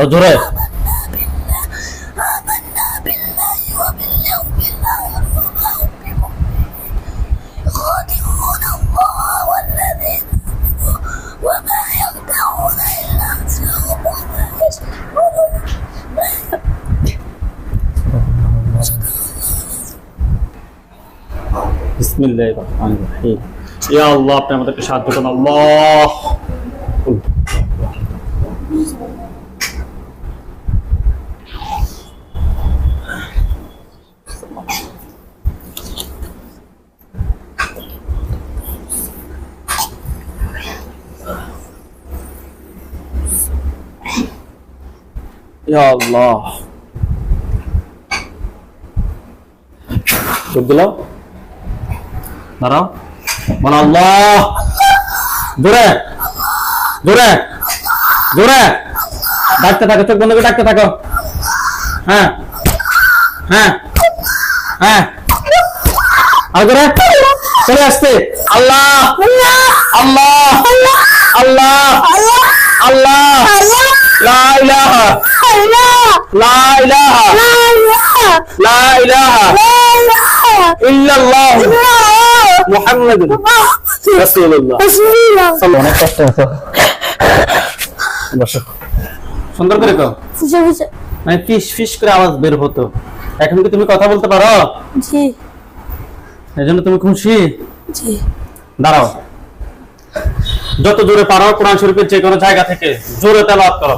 আরো জোরে يخادعون الله والذين آمنوا وما يخدعون إلا أنفسهم وما يشعرون বিসমিল্লাহির রহমানির রহিম ইয়া আল্লাহ আপনি আমাদেরকে সাহায্য করুন আল্লাহ ইয়া আল্লাহ চোখ দিলাও দাঁড়াও বলো আল্লাহ জোরে জোরে জোরে ডাকতে থাকো চোখ বন্ধ করে ডাকতে থাকো হ্যাঁ হ্যাঁ হ্যাঁ আর জোরে চলে আসতে আল্লাহ আল্লাহ আল্লাহ লা ইলাহা লা ইলাহা লা ইলাহা ইল্লাল্লাহ মুহাম্মাদুর রাসূলুল্লাহ। অনেক কষ্ট হতো বসো। সুন্দর করে কো বুঝে বুঝে মানে ফিস ফিস করে আওয়াজ বের হতো। এখন কি তুমি কথা বলতে পারো? জি। এই জন্য তুমি খুশি? জি। দাঁড়াও। যত জোরে পারো কোরআন শরীফের যে কোনো জায়গা থেকে জোরে তেলাওয়াত করো।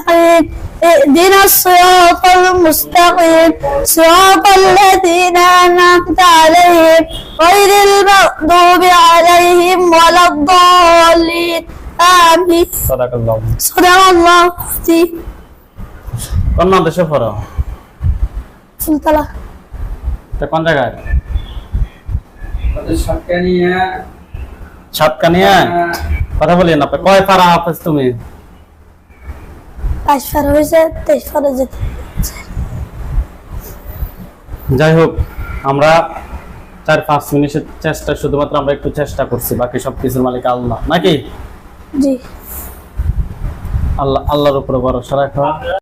اهدنا الصراط المستقيم صراط الذين أنعمت عليهم غير المغضوب عليهم ولا الضالين آمين সাদাকাল্লাহ صدق الله العظيم কোন দেশে পড়ো ফুলতলা তা কোন জায়গায় তাদের সাতকানিয়া সাতকানিয়া কথা বলি না কয় পারা হাফেজ তুমি বাইশ পার হয়েছে তেইশ পারে যেতে যাই হোক আমরা চার পাঁচ মিনিটের চেষ্টা শুধুমাত্র আমরা একটু চেষ্টা করছি বাকি সব কিছুর মালিক আল্লাহ নাকি? জি। আল্লাহ আল্লাহর উপরে ভরসা রাখো।